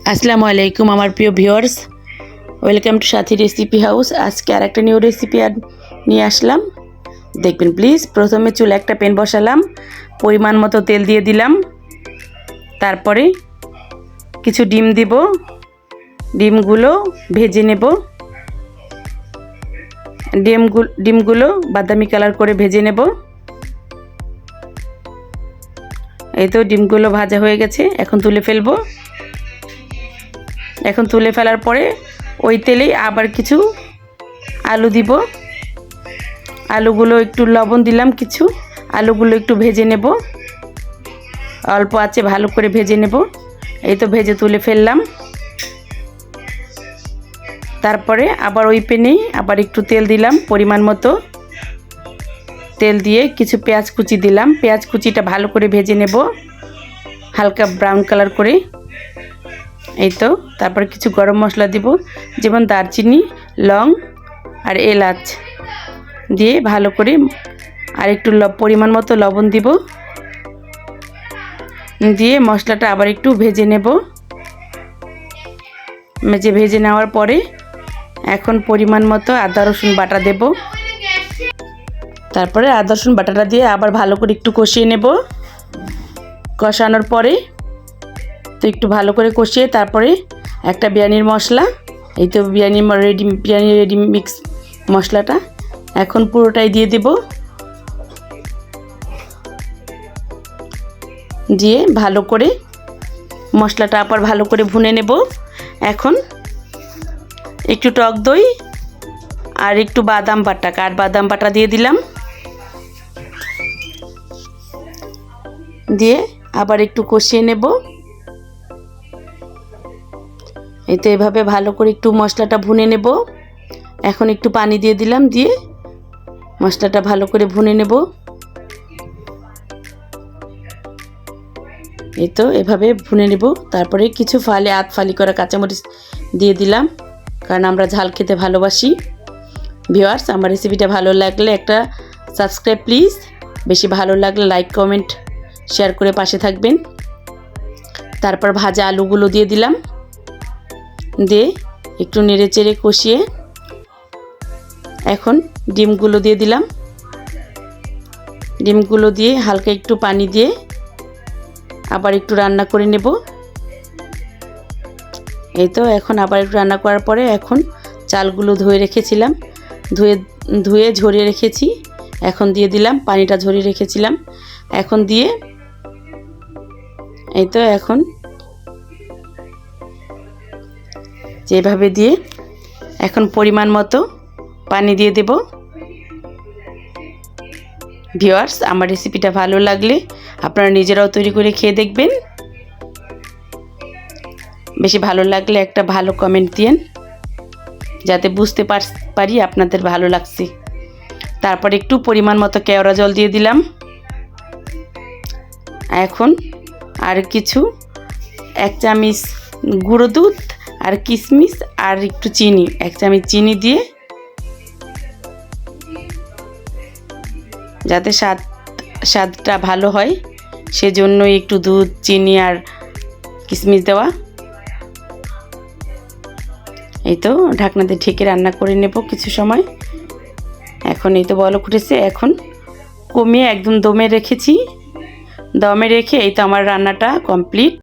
আসসালামু আলাইকুম, আমার প্রিয় viewers. Welcome to Sathi recipe house আজকে আর একটা নিউ রেসিপি আর নিয়ে আসলাম। দেখবেন প্লিজ প্রথমে চুলে একটা প্যান বসালাম, পরিমাণ মতো তেল দিয়ে দিলাম। তারপরে কিছু ডিম দিব, ডিমগুলো ভেজে নেব। ডিমগুলো ডিমগুলো বাদামি কালার করে ভেজে নেব। এই তো ডিমগুলো ভাজা হয়ে গেছে, এখন তুলে ফেলব। এখন তুলে ফেলার পরে ওই তেলেই আবার কিছু আলু দিব। আলুগুলো একটু লবণ দিলাম কিছু। আলুগুলো একটু ভেজে নেব। অল্প আছে, ভালো করে ভেজে নেব। এই তো ভেজে তুলে ফেললাম। তারপরে আবার ওই পেনেই আবার একটু তেল দিলাম পরিমাণ মতো। তেল দিয়ে কিছু পেঁয়াজ কুচি দিলাম। পেঁয়াজ কুচিটা ভালো করে ভেজে নেব। হালকা ব্রাউন কালার করে। এই তো তারপর কিছু গরম মশলা দিব, যেমন দারচিনি, লং আর এলাচ দিয়ে ভালো করে আর একটু পরিমাণ মতো লবণ দিব। দিয়ে মশলাটা আবার একটু ভেজে নেব। মেজে ভেজে নেওয়ার পরে এখন পরিমাণ মতো আদা, রসুন বাটা দেব। তারপরে আদা, রসুন বাটাটা দিয়ে আবার ভালো করে একটু কষিয়ে নেব। কষানোর পরে তো একটু ভালো করে কষিয়ে তারপরে একটা বিরিয়ানির মশলা, এই তো biryani ready biryani ready mix মশলাটা। এখন পুরোটাই দিয়ে দেব। দিয়ে ভালো করে মশলাটা আবার ভালো করে ভুনে নেব। এখন একটু টক দই আর একটু বাদাম বাটা কাঠ বাদাম বাটা দিয়ে দিলাম। দিয়ে আবার একটু কষিয়ে নেব। এই তো এভাবে ভালো করে একটু মশলাটা ভুনে নেব। এখন একটু পানি দিয়ে দিলাম, দিয়ে মশলাটা ভালো করে ভুনে নেব। এই তো এভাবে ভুনে নেব। তারপরে কিছু ফালে, আধ ফালি করা কাঁচামরিচ দিয়ে দিলাম, কারণ আমরা ঝাল খেতে ভালোবাসি। ভিওয়ার্স আমার রেসিপিটা ভালো লাগলে একটা সাবস্ক্রাইব প্লিজ। বেশি ভালো লাগলে লাইক, কমেন্ট, শেয়ার করে পাশে থাকবেন। তারপর ভাজা আলুগুলো দিয়ে দিলাম। দিয়ে একটু নেড়ে চেড়ে কষিয়ে। এখন ডিমগুলো দিয়ে দিলাম। ডিমগুলো দিয়ে হালকা একটু পানি দিয়ে আবার একটু রান্না করে নেব। এই তো, এখন আবার একটু রান্না করার পরে এখন চালগুলো ধুয়ে রেখেছিলাম। ধুয়ে ধুয়ে ঝরিয়ে রেখেছি। এখন দিয়ে দিলাম, পানিটা ঝরিয়ে রেখেছিলাম। এখন দিয়ে, এই তো, এখন যেভাবে দিয়ে এখন পরিমাণ মতো পানি দিয়ে দেব। ভিওয়ার্স আমার রেসিপিটা ভালো লাগলে আপনারা নিজেরাও তৈরি করে খেয়ে দেখবেন। বেশি ভালো লাগলে একটা ভালো কমেন্ট দিয়েন, যাতে বুঝতে পার- আপনাদের ভালো লাগছে। তারপর একটু পরিমাণ মতো কেওড়া জল দিয়ে দিলাম। এখন আর কিছু, এক চামচ গুঁড়ো দুধ আর কিশমিশ আর একটু চিনি, এক চামচ চিনি দিয়ে যাতে স্বাদ, স্বাদটা ভালো হয়, সেজন্যই একটু দুধ, চিনি আর কিশমিশ দেওয়া। এই তো ঢাকনাতে ঢেকে রান্না করে নেব কিছু সময়। এখন এই তো বলক উঠেছে, এখন কমিয়ে একদম দমে রেখেছি। দমে রেখে এই তো আমার রান্নাটা কমপ্লিট।